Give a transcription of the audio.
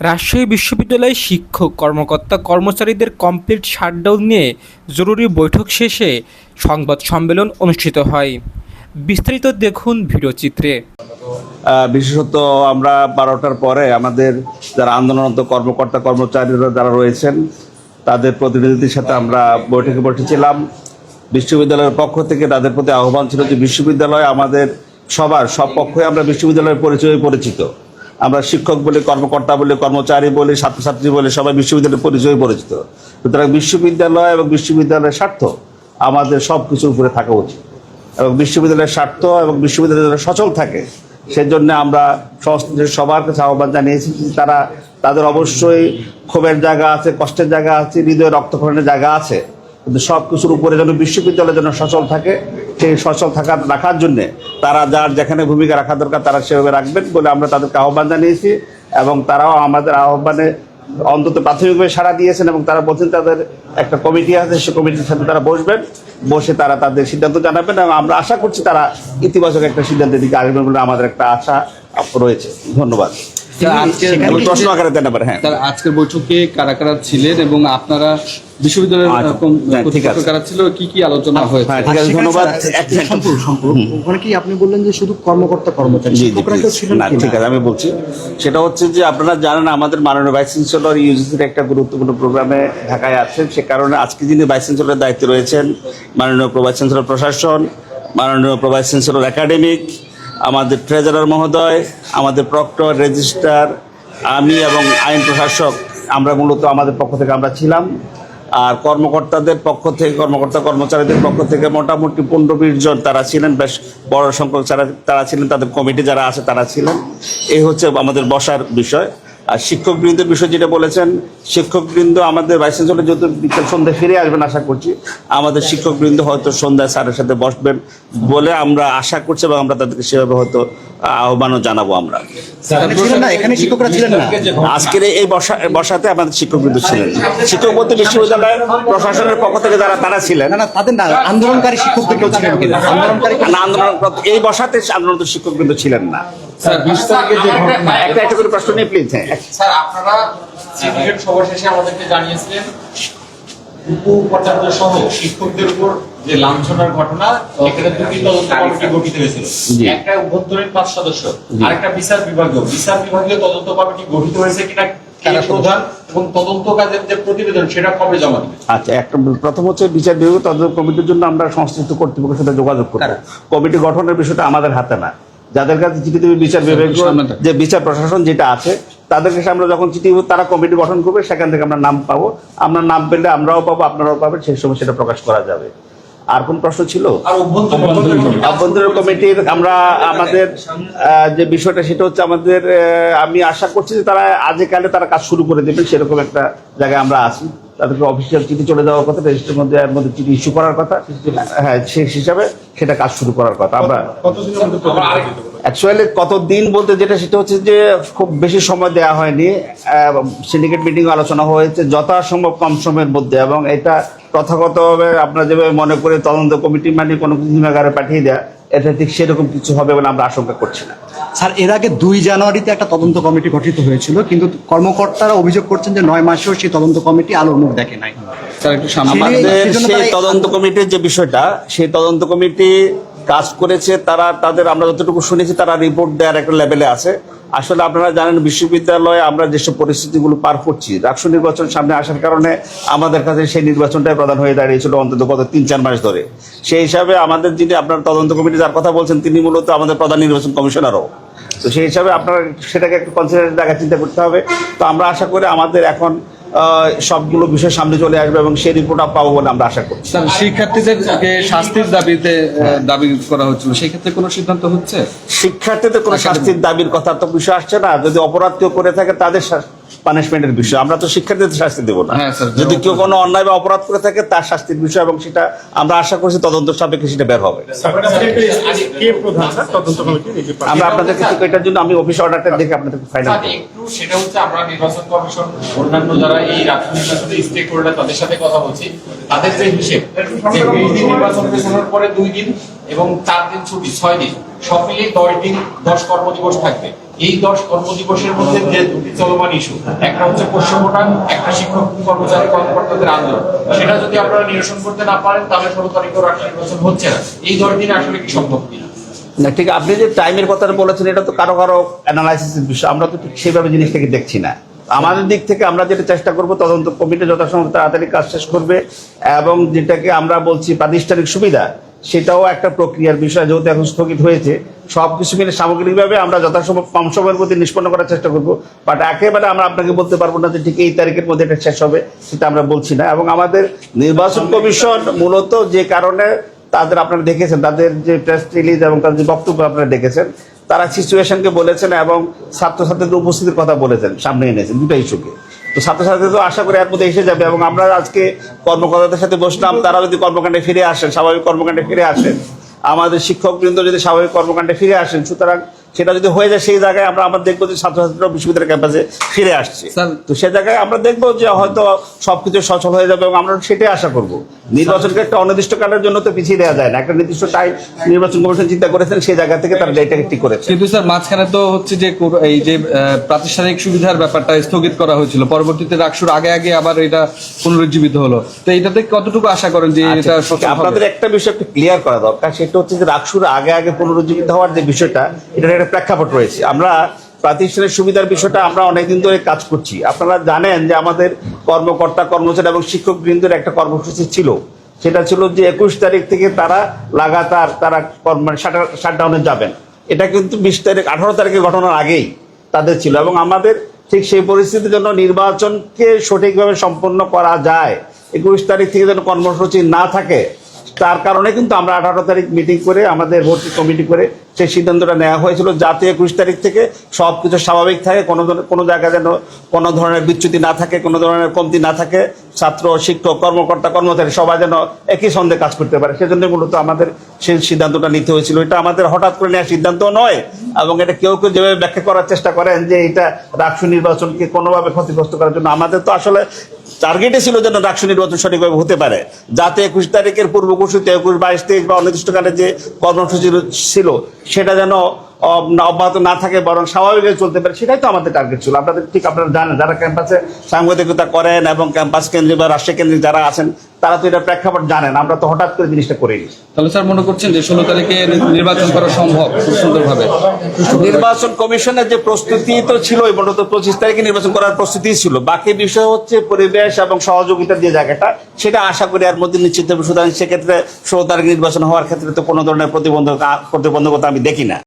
রাজশাহী বিশ্ববিদ্যালয়ে শিক্ষক, কর্মকর্তা, কর্মচারীদের কমপ্লিট শাটডাউন নিয়ে জরুরি বৈঠক শেষে সংবাদ সম্মেলন অনুষ্ঠিত হয়। বিস্তারিত দেখুন ভিডিওচিত্রে বিশেষত আমরা বারোটার পরে আমাদের যারা আন্দোলনরত কর্মকর্তা, কর্মচারীরা যারা রয়েছেন, তাদের প্রতিনিধিদের সাথে আমরা বৈঠকে বসেছিলাম। বিশ্ববিদ্যালয়ের পক্ষ থেকে তাদের প্রতি আহ্বান ছিল যে বিশ্ববিদ্যালয় আমাদের সবার, সব পক্ষে আমরা বিশ্ববিদ্যালয়ের পরিচয়ে পরিচিত। আমরা শিক্ষক বলে, কর্মকর্তা বলে, কর্মচারী বলি, ছাত্রছাত্রী বলে, সবাই বিশ্ববিদ্যালয়ের পরিচয় পরিচিত। সুতরাং বিশ্ববিদ্যালয় এবং বিশ্ববিদ্যালয়ের স্বার্থ আমাদের সব কিছুর উপরে থাকা উচিত। এবং বিশ্ববিদ্যালয়ের স্বার্থ এবং বিশ্ববিদ্যালয় যেন সচল থাকে, সেজন্য আমরা সবার কাছে আহ্বান জানিয়েছি তারা, তাদের অবশ্যই ক্ষোভের জায়গা আছে, কষ্টের জায়গা আছে, হৃদয় রক্তক্ষরণের জায়গা আছে। কিন্তু সব কিছুর উপরে যেন বিশ্ববিদ্যালয় যেন সচল থাকে সেই সচল থাকা রাখার জন্য তারা যার যেখানে ভূমিকা রাখা দরকার তারা সেভাবে রাখবেন বলে আমরা তাদেরকে আহ্বান জানিয়েছি এবং তারাও আমাদের আহ্বানে অন্তত প্রাথমিকভাবে সাড়া দিয়েছেন এবং তারা বলছেন তাদের একটা কমিটি আছে, সে কমিটির সাথে তারা বসবেন, বসে তারা তাদের সিদ্ধান্ত জানাবেন এবং আমরা আশা করছি তারা ইতিবাচক একটা সিদ্ধান্তের দিকে আসবেন বলে আমাদের একটা আশা রয়েছে। ধন্যবাদ। হ্যাঁ। স্যার আজকের বৈঠকে কারা কারা ছিলেন এবং আপনারা বিশ্ববিদ্যালয়ের আচ্ছা, হ্যাঁ। কারা ছিল কি কি আলোচনা হয়েছে? হ্যাঁ ধন্যবাদ। ওখানে কি আপনি বললেন যে শুধু কর্মকর্তা কর্মচারী ঠিক আছে আমি বলছি সেটা হচ্ছে যে আপনারা জানেন আমাদের মাননীয় ভাইস চ্যান্সেলর ইউজিসির একটা গুরুত্বপূর্ণ প্রোগ্রামে ঢাকায় আছেন সে কারণে আজকে যিনি ভাইস চ্যান্সেলরের দায়িত্বে রয়েছেন মাননীয় প্রভাইস চ্যান্সেলর প্রশাসন মাননীয় প্রভাইস চ্যান্সেলর একাডেমিক আমাদের ট্রেজারার মহোদয়, আমাদের প্রক্টর রেজিস্ট্রার আমি এবং আইন প্রশাসক, আমরা মূলত আমাদের পক্ষ থেকে আমরা ছিলাম। আর কর্মকর্তাদের পক্ষ থেকে, কর্মকর্তা কর্মচারীদের পক্ষ থেকে মোটামুটি পনেরো বিশ জন তারা ছিলেন, বেশ বড় সংখ্যক যারা, তারা ছিলেন, তাদের কমিটি যারা আছে তারা ছিলেন। এই হচ্ছে আমাদের বসার বিষয়। আর শিক্ষকবৃন্দের বিষয় যেটা বলেছেন শিক্ষকবৃন্দ আমাদের ভাইস চ্যান্সেলর যেহেতু বিকেল সন্ধ্যায় ফিরে আসবেন আশা করছি আমাদের শিক্ষকবৃন্দ হয়তো সন্ধ্যায় স্যারের সাথে বসবেন বলে আমরা আশা করছি এবং আমরা তাদেরকে সেভাবে হয়তো আহ্বানও জানাব আমরা। এখানে ছিলেন না? এখানে শিক্ষকরা ছিলেন না? আজকের এই বসা বসাতে আমাদের শিক্ষকবৃন্দ ছিলেন। শিক্ষক বলতে বিশ্ববিদ্যালয়ের প্রশাসনের পক্ষ থেকে যারা তারা ছিলেন। না না তাদের না আন্দোলনকারী ছিলেন আন্দোলনকারী আন্দোলন এই বসাতে আন্দোলন শিক্ষকবৃন্দ ছিলেন না। স্যার যে ঘটনা। একটা একটা করে প্রশ্ন নিয়ে প্লিজ হ্যাঁ। স্যার আপনারা সিন্ডিকেট সভা শেষে আমাদেরকে জানিয়েছিলেন সহ শিক্ষকদের উপর যে লাঞ্ছনার ঘটনা এখানে দুটি তদন্ত কমিটি গঠিত হয়েছিল। একটা অভ্যন্তরীণ পাঁচ সদস্য আরেকটা বিচার বিভাগীয়। বিচার বিভাগীয় তদন্ত কমিটি গঠিত হয়েছে কিনা প্রধান এবং তদন্ত কাজের যে প্রতিবেদন সেটা কবে জমা দিবে? আচ্ছা একটা প্রথম হচ্ছে বিচার বিভাগ তদন্ত কমিটির জন্য আমরা সংশ্লিষ্ট কর্তৃপক্ষের সাথে যোগাযোগ করব। কমিটি গঠনের বিষয়টা আমাদের হাতে না। যাদের কাছে চিঠি দেবে বিচার বিভাগ যে বিচার প্রশাসন যেটা আছে তাদের কাছে আমরা যখন চিঠি দেবো, তারা কমিটি গঠন করবে সেখান থেকে আমরা নাম পাবো। আমরা নাম পেলে আমরাও পাবো আপনারাও পাবেন সেই সময় সেটা প্রকাশ করা যাবে। আর কোন প্রশ্ন ছিল? আর অভ্যন্তরীণ কমিটির আমরা আমাদের যে বিষয়টা সেটা হচ্ছে আমাদের আমি আশা করছি যে তারা আজে কালে তারা কাজ শুরু করে দেবেন সেরকম একটা জায়গায় আমরা আছি। তাদেরকে অফিসিয়াল চিঠি চলে যাওয়ার কথা রেজিস্টারের মধ্যে, এর মধ্যে চিঠি ইস্যু করার কথা। হ্যাঁ সেই হিসাবে সেটা কাজ শুরু করার কথা। আমরা অ্যাকচুয়ালি কত দিন বলতে যেটা, সেটা হচ্ছে যে খুব বেশি সময় দেওয়া হয়নি। সিন্ডিকেট মিটিং আলোচনা হয়েছে, যথাসম্ভব কম সময়ের মধ্যে, এবং এটা তথাগতভাবে আপনারা যেভাবে মনে করে তদন্ত কমিটি মানে কোনো কিছু পাঠিয়ে দেয়, এটা ঠিক সেরকম কিছু হবে বলে আমরা আশঙ্কা করছি না। স্যার এর আগে দুই জানুয়ারিতে একটা তদন্ত কমিটি গঠিত হয়েছিল কিন্তু কর্মকর্তারা অভিযোগ করছেন যে নয় মাসেও সেই তদন্ত কমিটি আলোর মুখ দেখে নাই। স্যার একটু সামনে সেই- আমাদের সেই তদন্ত কমিটির যে বিষয়টা সেই তদন্ত কমিটি কাজ করেছে তারা তাদের আমরা যতটুকু শুনেছি তারা রিপোর্ট দেওয়ার একটা লেভেলে আছে। আসলে আপনারা জানেন বিশ্ববিদ্যালয়ে আমরা যেসব পরিস্থিতিগুলো পার করছি রাষ্ট্র নির্বাচন সামনে আসার কারণে আমাদের কাছে সেই নির্বাচনটাই প্রধান হয়ে দাঁড়িয়েছিল অন্তত গত তিন চার মাস ধরে। সেই হিসাবে আমাদের যিনি আপনার তদন্ত কমিটি যার কথা বলছেন তিনি মূলত আমাদের প্রধান নির্বাচন কমিশনারও। তো সেই হিসাবে আপনার সেটাকে একটু কনসিডার দেখা চিন্তা করতে হবে। তো আমরা আশা করি আমাদের এখন আহ, সবগুলো বিষয় সামনে চলে আসবে এবং সেই রিপোর্ট পাবো বলে আমরা আশা করছি। স্যার শিক্ষার্থীদেরকে শাস্তির দাবিতে দাবি করা হচ্ছিল সেই ক্ষেত্রে কোনো সিদ্ধান্ত হচ্ছে? শিক্ষার্থীদের কোনো শাস্তির দাবির কথা তো বিষয় আসছে না। যদি অপরাধ কেউ করে থাকে তাদের পানিশমেন্টের বিষয়। আমরা তো শিক্ষার্থীদের শাস্তি দেবো না। হ্যাঁ, যদি কেউ কোনো অন্যায় বা অপরাধ করে থাকে তার শাস্তির বিষয় এবং সেটা আমরা আশা করছি তদন্ত সাপেক্ষে সেটা বের হবে। আমরা আপনাদেরকে এটার জন্য আমি অফিস অর্ডারটা দেখে আপনাদেরকে ফাইনাল একটু সেটা হচ্ছে আমরা নির্বাচন কমিশন অন্যান্য যারা এই স্টেক হোল্ডার তাদের সাথে কথা বলছি। তাদের যে হিসেব দিন নির্বাচন পেছনের পরে দুই দিন এবং চার দিন ছুটি ছয় দিন সব মিলিয়ে দশ দিন দশ কর্মদিবস থাকবে। এই দশ কর্মদিবসের মধ্যে যে দুটি চলমান ইস্যু, একটা হচ্ছে পোষ্য একটা শিক্ষক কর্মচারী কর্মকর্তাদের আন্দোলন। সেটা যদি আপনারা নিরসন করতে না পারেন, তাহলে ষোলো রাষ্ট্র নির্বাচন হচ্ছে না। এই দশ দিনে আসলে কি সম্ভব কিনা? না, ঠিক, আপনি যে টাইমের কথাটা বলেছেন, এটা তো কারও কারও অ্যানালাইসিসের বিষয়। আমরা তো ঠিক সেভাবে জিনিসটাকে দেখছি না। আমাদের দিক থেকে আমরা যেটা চেষ্টা করব, তদন্ত কমিটি যথাসম্ভব তাড়াতাড়ি কাজ শেষ করবে এবং যেটাকে আমরা বলছি প্রাতিষ্ঠানিক সুবিধা সেটাও একটা প্রক্রিয়ার বিষয় যেহেতু এখন স্থগিত হয়েছে। সব কিছু মিলে সামগ্রিকভাবে আমরা যথাসম্ভব কম সময়ের মধ্যে নিষ্পন্ন করার চেষ্টা করব। বাট একেবারে আমরা আপনাকে বলতে পারব না যে ঠিক এই তারিখের মধ্যে এটা শেষ হবে, সেটা আমরা বলছি না। এবং আমাদের নির্বাচন কমিশন মূলত যে কারণে তাদের আপনারা দেখেছেন, তাদের যে প্রেস রিলিজ এবং তাদের যে বক্তব্য আপনারা দেখেছেন, তারা সিচুয়েশনকে বলেছেন এবং ছাত্রছাত্রীদের উপস্থিতির কথা বলেছেন, সামনে এনেছেন দুটো ইস্যুকে তো ছাত্রছাত্রী তো আশা করি এর মধ্যে এসে যাবে এবং আমরা আজকে কর্মকর্তাদের সাথে বসলাম তারা যদি কর্মকাণ্ডে ফিরে আসেন, স্বাভাবিক কর্মকাণ্ডে ফিরে আসেন। আমাদের শিক্ষকবৃন্দ যদি স্বাভাবিক কর্মকাণ্ডে ফিরে আসেন, সুতরাং সেটা যদি হয়ে যায় সেই জায়গায় আমরা আবার দেখব যে ছাত্রছাত্রীরা বিশ্ববিদ্যালয় ক্যাম্পাসে ফিরে আসছে। তো সে জায়গায় আমরা দেখব যে হয়তো সবকিছু সচল হয়ে যাবে এবং আমরা সেটাই আশা করব। নির্বাচনকে একটা অনির্দিষ্টকালের জন্য তো পিছিয়ে দেওয়া যায় না। একটা নির্দিষ্ট টাইম নির্বাচন কমিশন চিন্তা করেছেন সেই জায়গা থেকে তারা এটাকে ঠিক করেছে। কিন্তু স্যার মাঝখানে তো হচ্ছে যে এই যে প্রাতিষ্ঠানিক সুবিধার ব্যাপারটা স্থগিত করা হয়েছিল। পরবর্তীতে রাকসুর আগে আগে আবার এটা পুনরুজ্জীবিত হলো। তো এটাতে কতটুকু আশা করেন যে এটা আচ্ছা, আপনাদের একটা বিষয় একটু ক্লিয়ার করা দরকার সেটা হচ্ছে যে রাকসুর আগে আগে পুনরুজ্জীবিত হওয়ার যে বিষয়টা এটার একটা প্রেক্ষাপট রয়েছে। আমরা প্রাতিষ্ঠানিক সুবিধার বিষয়টা আমরা অনেকদিন ধরে কাজ করছি। আপনারা জানেন যে আমাদের কর্মকর্তা, কর্মচারী এবং শিক্ষক বৃন্দের একটা কর্মসূচি ছিল। সেটা ছিল যে একুশ তারিখ থেকে তারা লাগাতার তারা মানে শাটডাউনে যাবেন। এটা কিন্তু বিশ তারিখ আঠারো তারিখের ঘটনার আগেই তাদের ছিল এবং আমাদের ঠিক সেই পরিস্থিতির জন্য নির্বাচনকে সঠিকভাবে সম্পন্ন করা যায়। একুশ তারিখ থেকে যেন কর্মসূচি না থাকে তার কারণে কিন্তু আমরা আঠারো তারিখ মিটিং করে, আমাদের ভর্তি কমিটি করে সেই সিদ্ধান্তটা নেওয়া হয়েছিল। যাতে একুশ তারিখ থেকে সব কিছু স্বাভাবিক থাকে, কোনো কোনো জায়গায় যেন কোনো ধরনের বিচ্যুতি না থাকে, কোনো ধরনের কমতি না থাকে, ছাত্র, শিক্ষক, কর্মকর্তা, কর্মচারী সবাই যেন একই সঙ্গে কাজ করতে পারে। সেজন্য মূলত আমাদের সেই সিদ্ধান্তটা নিতে হয়েছিল। এটা আমাদের হঠাৎ করে নেওয়া সিদ্ধান্ত নয়, এবং এটা কেউ কেউ যেভাবে ব্যাখ্যা করার চেষ্টা করেন যে এটা রাষ্ট্র নির্বাচনকে কোনোভাবে ক্ষতিগ্রস্ত করার জন্য। আমাদের তো আসলে টার্গেটে ছিল যেন রাষ্ট্র নির্বাচন সঠিকভাবে হতে পারে। যাতে একুশ তারিখের পূর্ব ঘোষিত, একুশ, বাইশ, তেইশ বা অনির্দিষ্টকালে যে কর্মসূচি ছিল, সেটা যেন অব্যাহত না থাকে বরং স্বাভাবিকভাবে চলতে পারে সেটাই তো আমাদের টার্গেট ছিল। আপনাদের ঠিক আপনারা জানেন যারা ক্যাম্পাসে সাংবাদিকতা করেন এবং ক্যাম্পাস কেন্দ্রিক বা রাষ্ট্রীয় কেন্দ্রিক যারা আছেন তারা তো এটা প্রেক্ষাপট জানেন। আমরা তো হঠাৎ করে জিনিসটা করিনি। তাহলে স্যার মনে করছেন যে ষোলো তারিখে নির্বাচন করা সম্ভব খুব সুন্দরভাবে? নির্বাচন কমিশনের যে প্রস্তুতি তো ছিলই মূলত পঁচিশ তারিখে নির্বাচন করার প্রস্তুতি ছিল। বাকি বিষয় হচ্ছে পরিবেশ এবং সহযোগিতার যে জায়গাটা সেটা আশা করি আর মধ্যে নিশ্চিত হবে। সুতরাং সেক্ষেত্রে ষোলো তারিখ নির্বাচন হওয়ার ক্ষেত্রে তো কোনো ধরনের প্রতিবন্ধক প্রতিবন্ধকতা আমি দেখি না।